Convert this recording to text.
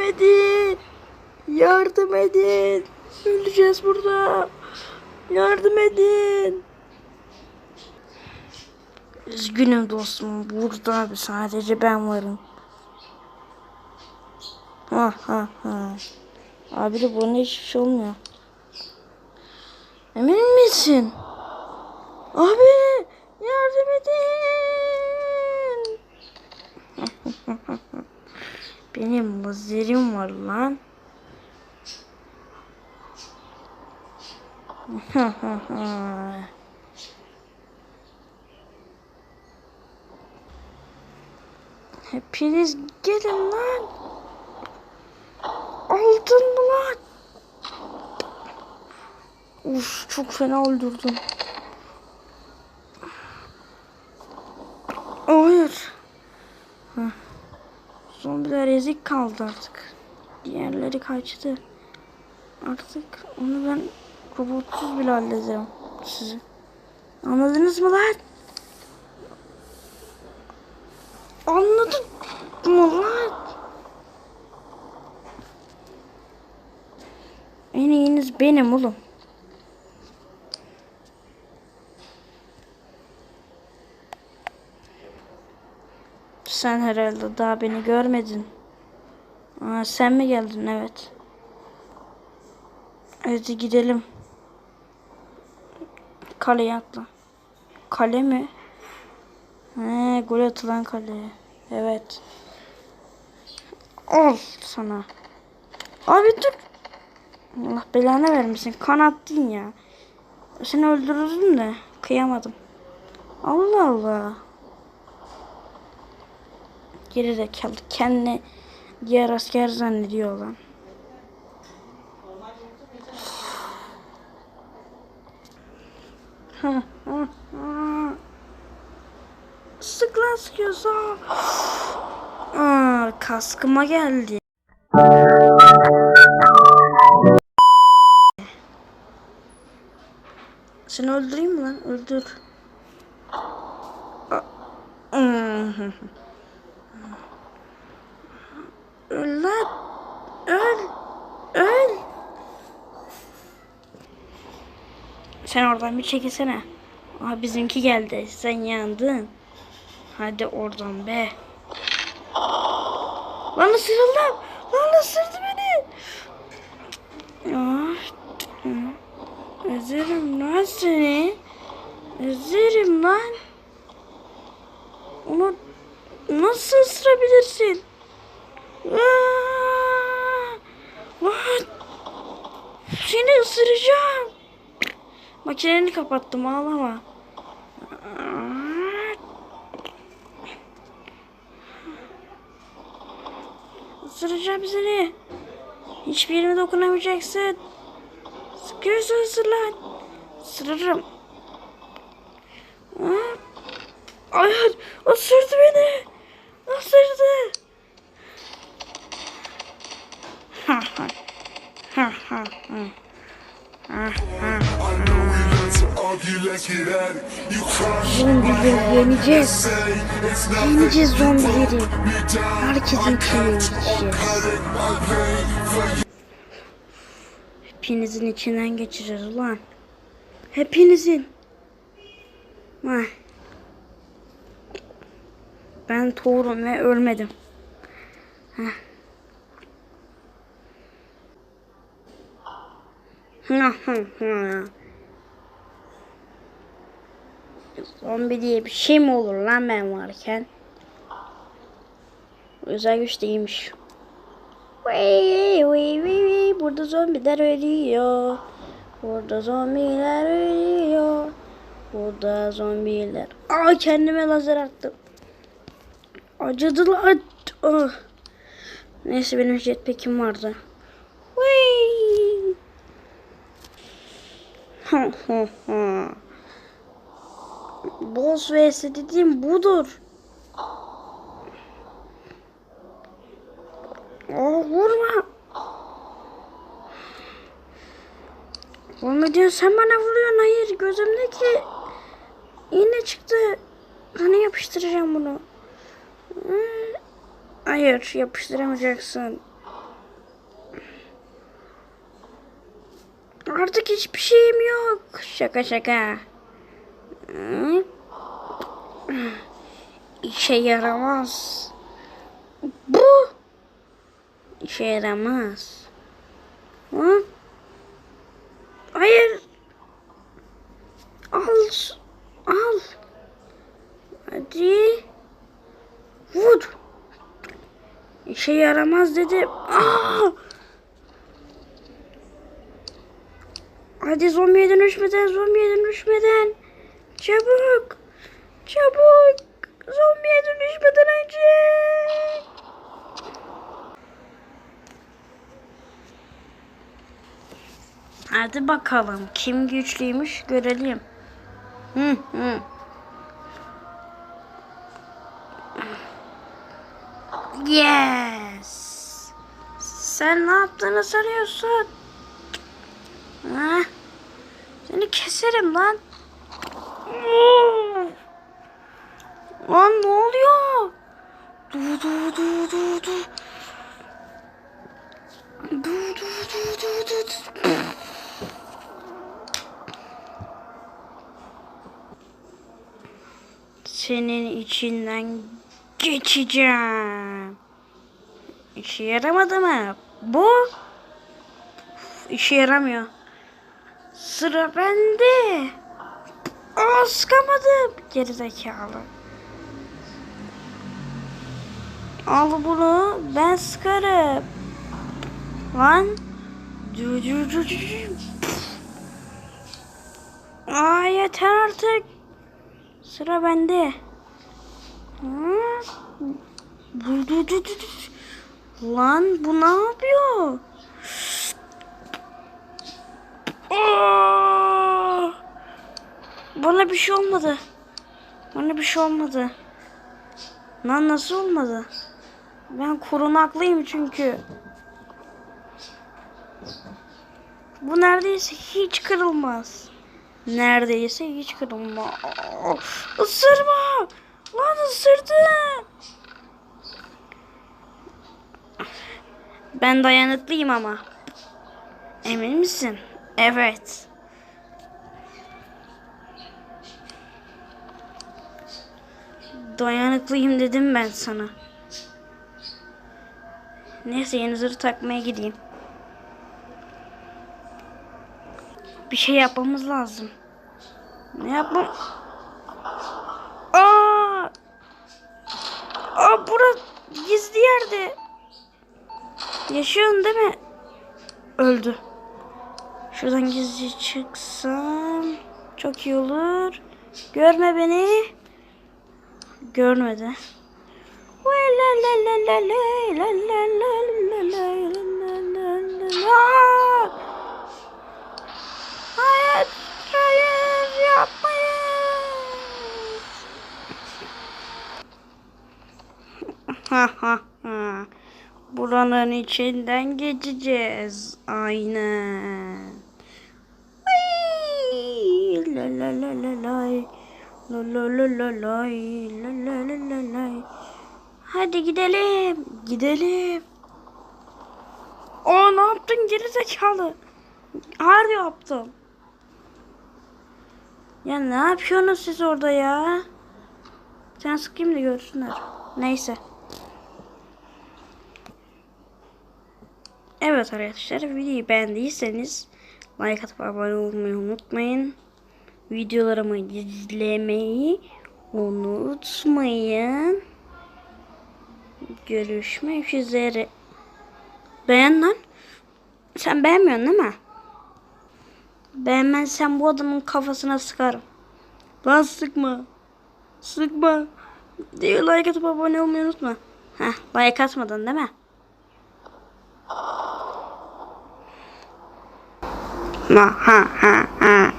edin. Yardım edin. Öleceğiz burada. Yardım edin. Üzgünüm dostum. Burada abi sadece ben varım. Ha ha ha. Abi de buna hiçbir şey olmuyor. Emin misin? Abi yardım edin. Benim lazerim var lan. Hepiniz gelin lan. Aldın mı lan? Uf çok fena öldürdüm. Hayır. Heh. Zombiler ezik kaldı artık. Diğerleri kaçtı. Artık onu ben robotsuz bile halledeceğim sizi. Anladınız mı lan? Anladın mı lan? En iyiniz benim oğlum. Sen herhalde daha beni görmedin. Aa, sen mi geldin? Evet. Hadi gidelim. Kaleye atla. Kale mi? He, gol atılan kale. Evet. Al sana. Abi dur. Allah belanı vermesin. Kan attın ya. Seni öldürürdüm de kıyamadım. Allah Allah. Geri zekalı kendini diğer asker zannediyor lan. Sık lan sıkıyorsa. Aa, kaskıma geldi. Seni öldüreyim mi lan? Öldür. Aa, hı, hı. Öl lan. Öl. Öl. Sen oradan bir çekilsene. Aa bizimki geldi. Sen yandın. Hadi oradan be. Lan ısırıldım. Lan ısırdı beni. Ya. Ezerim lan seni. Ezerim lan. Onu nasıl ısırabilirsin? Aa! Seni ısıracağım. Makineni kapattım ağlama. Isıracağım seni. Hiçbir yerime dokunamayacaksın. Sıkıyorsa ısır lan. Isırırım. Hayır, ısırdı beni. Isırdı. Ha. Ha ha ha. Ha ha. Zombileri yeneceğiz. Yeneceğiz zombileri. Herkesin for you. Hepinizin içinden geçeceğiz ulan. Hepinizin. Vay. Ben Thor'um ve ölmedim. Heh. Zombi diye bir şey mi olur lan ben varken? Özel güç değilmiş. Burada zombiler ölüyor. Burada zombiler ölüyor. Burada zombiler. Aa kendime lazer attım. Acıdı lan. Ah. Neyse benim jetpack'im vardı. Ha ha ha. Boss vs dediğim budur. Aa, vurma. Vurma diyor sen bana vuruyorsun. Hayır gözümdeki iğne çıktı. Hani yapıştıracağım bunu. Hmm. Hayır yapıştıramayacaksın. Artık hiçbir şeyim yok. Şaka şaka. İşe yaramaz. Bu işe yaramaz. Hı? Hayır. Al. Al. Hadi. Vur. İşe yaramaz dedi. Aa! Hadi zombiye dönüşmeden, zombiye dönüşmeden. Çabuk. Çabuk. Zombiye dönüşmeden önce. Hadi bakalım kim güçlüymüş görelim. Hı hı. Yes. Sen ne yaptığını sanıyorsun? Ha? Seni keserim lan. Lan ne oluyor? Dur dur dur dur dur. Dur dur dur dur dur. Senin içinden geçeceğim. İşe yaramadı mı? Bu işe yaramıyor. Sıra bende. Lan sıkamadım. Geri zekalı. Al bunu. Ben sıkarım. Lan. Aa yeter artık. Sıra bende. Lan bu ne yapıyor? Aa! Bana bir şey olmadı. Bana bir şey olmadı. Lan nasıl olmadı? Ben korunaklıyım çünkü. Bu neredeyse hiç kırılmaz. Neredeyse hiç kırılmaz. Isırma! Lan ısırdı! Ben dayanıklıyım ama. Emin misin? Evet. Dayanıklıyım dedim ben sana. Neyse yeni zırh takmaya gideyim. Bir şey yapmamız lazım. Ne yapmam? Aa! Aa bura gizli yerde. Yaşıyorsun değil mi? Öldü. Şuradan gizli çıksam çok iyi olur. Görme beni görmedi. Hayır, hayır. Buranın içinden geçeceğiz. Aynen. Lay lay lay lay lay. La lay. Hadi gidelim. Gidelim. Aa ne yaptın geri zekalı? Harbi yaptım. Ya ne yapıyorsunuz siz orada ya? Sen sıkayım da görsünler. Neyse. Evet arkadaşlar videoyu beğendiyseniz like atıp abone olmayı unutmayın. Videolarımı izlemeyi unutmayın. Görüşmek üzere. Beğen lan. Sen beğenmiyorsun değil mi? Beğenmezsen bu adamın kafasına sıkarım. Lan sıkma. Sıkma. Like atıp abone olmayı unutma. Heh, like atmadın değil mi? Ha ha ha ha.